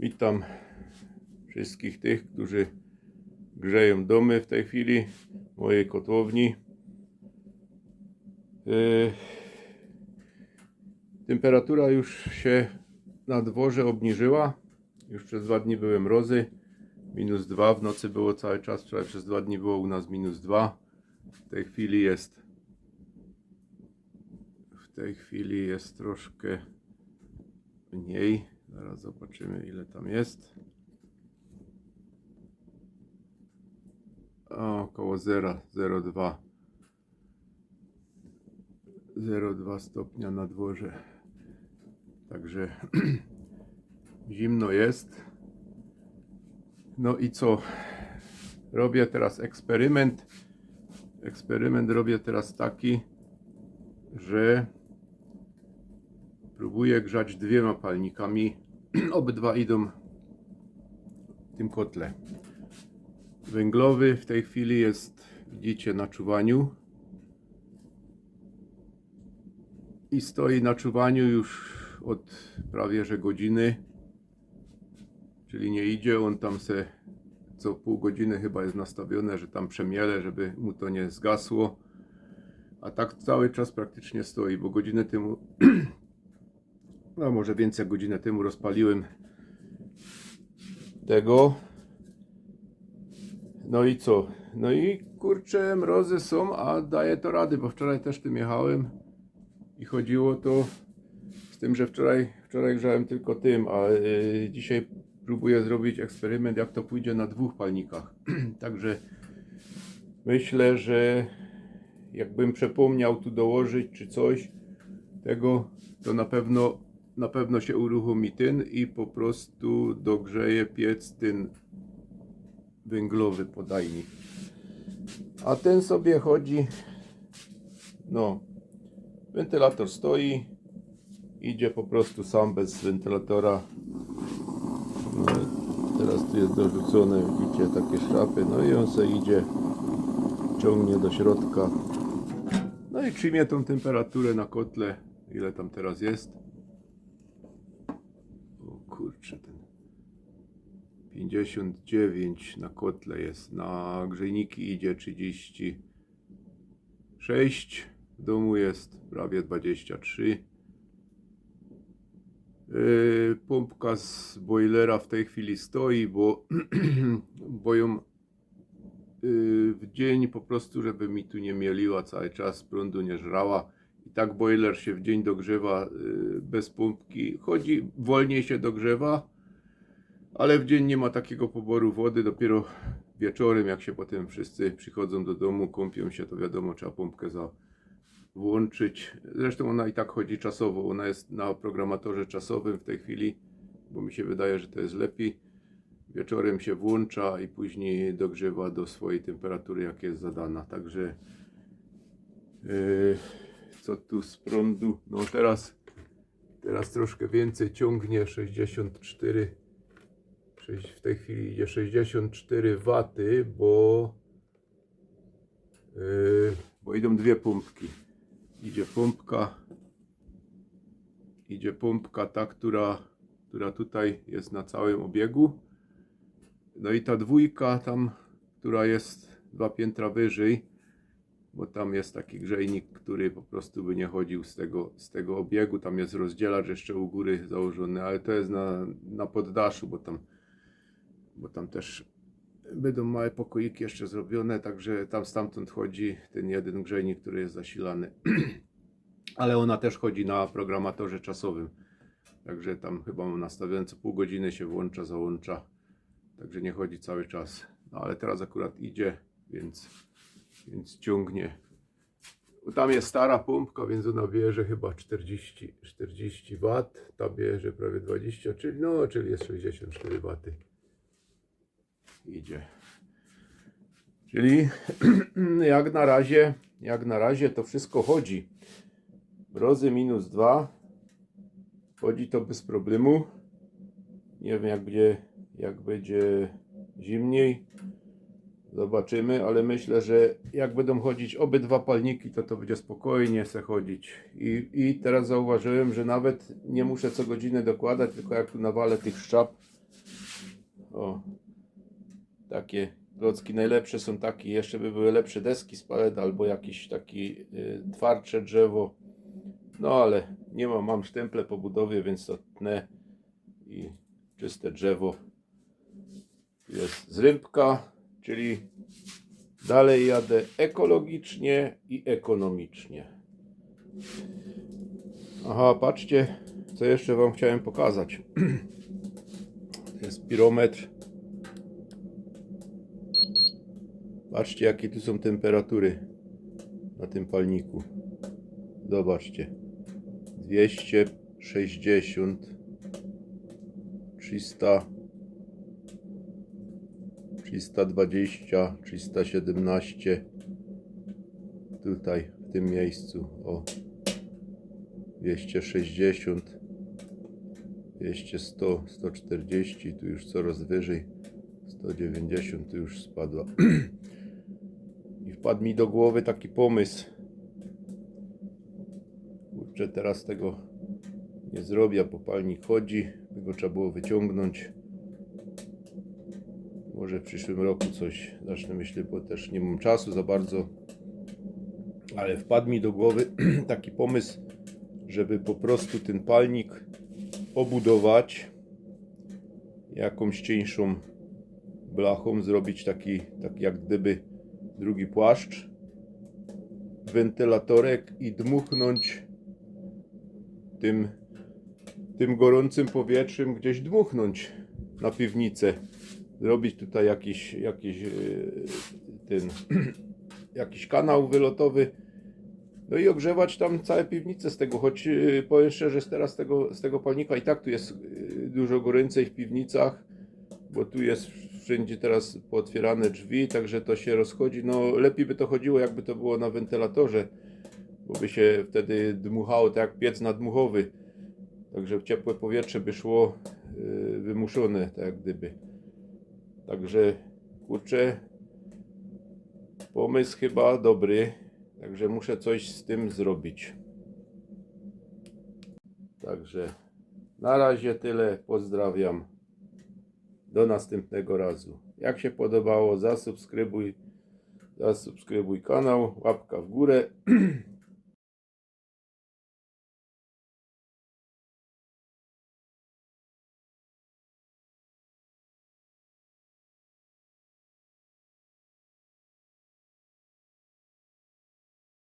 Witam wszystkich tych, którzy grzeją domy w tej chwili w mojej kotłowni. Yy, Temperatura już się na dworze obniżyła. Już przez dwa dni były mrozy. Minus dwa w nocy było cały czas. Wczoraj przez dwa dni było u nas minus dwa. W tej chwili jest w tej chwili jest troszkę mniej. Zaraz zobaczymy ile tam jest. Około 0, 0,2. 0,2 stopnia na dworze. Także zimno jest. No i co? Robię teraz eksperyment. Eksperyment robię teraz taki, że próbuję grzać dwiema palnikami. Obydwa idą w tym kotle. Węglowy w tej chwili jest, widzicie, na czuwaniu. I stoi na czuwaniu już od prawie że godziny. Czyli nie idzie, on tam se co pół godziny chyba jest nastawione, że tam przemiele, żeby mu to nie zgasło. A tak cały czas praktycznie stoi, bo godzinę temu, no może więcej godzinę temu rozpaliłem tego. No i co? No i kurczę, mrozy są, a daje to rady, bo wczoraj też tym jechałem i chodziło to z tym, że wczoraj, wczoraj grzałem tylko tym, a y, dzisiaj próbuję zrobić eksperyment, jak to pójdzie na dwóch palnikach. Także myślę, że jakbym przepomniał tu dołożyć czy coś tego, to na pewno na pewno się uruchomi ten i po prostu dogrzeje piec ten węglowy podajnik. A ten sobie chodzi no wentylator stoi idzie po prostu sam bez wentylatora. No, teraz tu jest dorzucone widzicie takie szrapy. No i on sobie idzie ciągnie do środka. No i przyjmie tą temperaturę na kotle. Ile tam teraz jest kurczę ten 59 na kotle jest na grzejniki idzie 36 w domu jest prawie 23 Yy, Pompka z boilera w tej chwili stoi, bo boją yy, w dzień po prostu, żeby mi tu nie mieliła cały czas, prądu nie żrała. I tak boiler się w dzień dogrzewa yy, bez pompki. Chodzi, wolniej się dogrzewa, ale w dzień nie ma takiego poboru wody. Dopiero wieczorem, jak się potem wszyscy przychodzą do domu, kąpią się, to wiadomo, trzeba pompkę za, włączyć. Zresztą ona i tak chodzi czasowo. Ona jest na programatorze czasowym w tej chwili, bo mi się wydaje, że to jest lepiej. Wieczorem się włącza i później dogrzewa do swojej temperatury, jak jest zadana. Także yy, co tu z prądu? No teraz, teraz troszkę więcej ciągnie 64. sześć- W tej chwili idzie 64 waty, bo Yy, bo idą dwie pompki. Idzie pompka, idzie pompka ta, która, która tutaj jest na całym obiegu. No i ta dwójka tam, która jest dwa piętra wyżej, bo tam jest taki grzejnik, który po prostu by nie chodził z tego, z tego obiegu. Tam jest rozdzielacz jeszcze u góry założony, ale to jest na, na poddaszu, bo tam, bo tam też Będą małe pokoiki jeszcze zrobione, także tam stamtąd chodzi ten jeden grzejnik, który jest zasilany. Ale ona też chodzi na programatorze czasowym. Także tam chyba mam nastawione co pół godziny się włącza, załącza. Także nie chodzi cały czas. No ale teraz akurat idzie, więc, więc ciągnie. Tam jest stara pompka, więc ona bierze chyba 40, 40 W. Ta bierze prawie 20, czyli no, czyli jest 64 W idzie. Czyli jak na razie, jak na razie to wszystko chodzi. Mrozy minus 2. Chodzi to bez problemu. Nie wiem jak będzie, jak będzie zimniej. Zobaczymy, ale myślę, że jak będą chodzić obydwa palniki, to to będzie spokojnie se chodzić. I, I teraz zauważyłem, że nawet nie muszę co godzinę dokładać, tylko jak tu nawalę tych szczap, O, takie klocki najlepsze są takie, jeszcze by były lepsze deski z palet albo jakieś takie y, twardsze drzewo. No ale nie mam, mam sztemple po budowie, więc to tnę i czyste drzewo. Tu jest zrybka, czyli dalej jadę ekologicznie i ekonomicznie. Aha, patrzcie, co jeszcze Wam chciałem pokazać. To jest pirometr. Patrzcie, jakie tu są temperatury na tym palniku. Zobaczcie. 260 300 320 317 tutaj w tym miejscu o 260 200 100 140 tu już coraz wyżej 190 tu już spadła. I wpadł mi do głowy taki pomysł. Kurczę teraz tego nie zrobię, bo palnik chodzi by go trzeba było wyciągnąć może w przyszłym roku coś zacznę myśleć, bo też nie mam czasu za bardzo ale wpadł mi do głowy taki pomysł żeby po prostu ten palnik obudować jakąś cieńszą blachą, zrobić taki, taki jak gdyby drugi płaszcz, wentylatorek i dmuchnąć tym, tym gorącym powietrzem gdzieś dmuchnąć na piwnicę. Zrobić tutaj jakiś, jakiś e, ten, jakiś kanał wylotowy. No i ogrzewać tam całe piwnice z tego, choć yy, powiem szczerze, że teraz z tego, z tego palnika i tak tu jest yy, dużo goręcej w piwnicach, bo tu jest wszędzie teraz pootwierane drzwi, także to się rozchodzi. No lepiej by to chodziło, jakby to było na wentylatorze, bo by się wtedy dmuchało tak jak piec nadmuchowy. Także ciepłe powietrze by szło wymuszone, tak jak gdyby. Także kurczę, pomysł chyba dobry. Także muszę coś z tym zrobić. Także na razie tyle. Pozdrawiam. Do następnego razu. Jak się podobało, zasubskrybuj, zasubskrybuj kanał, łapka w górę.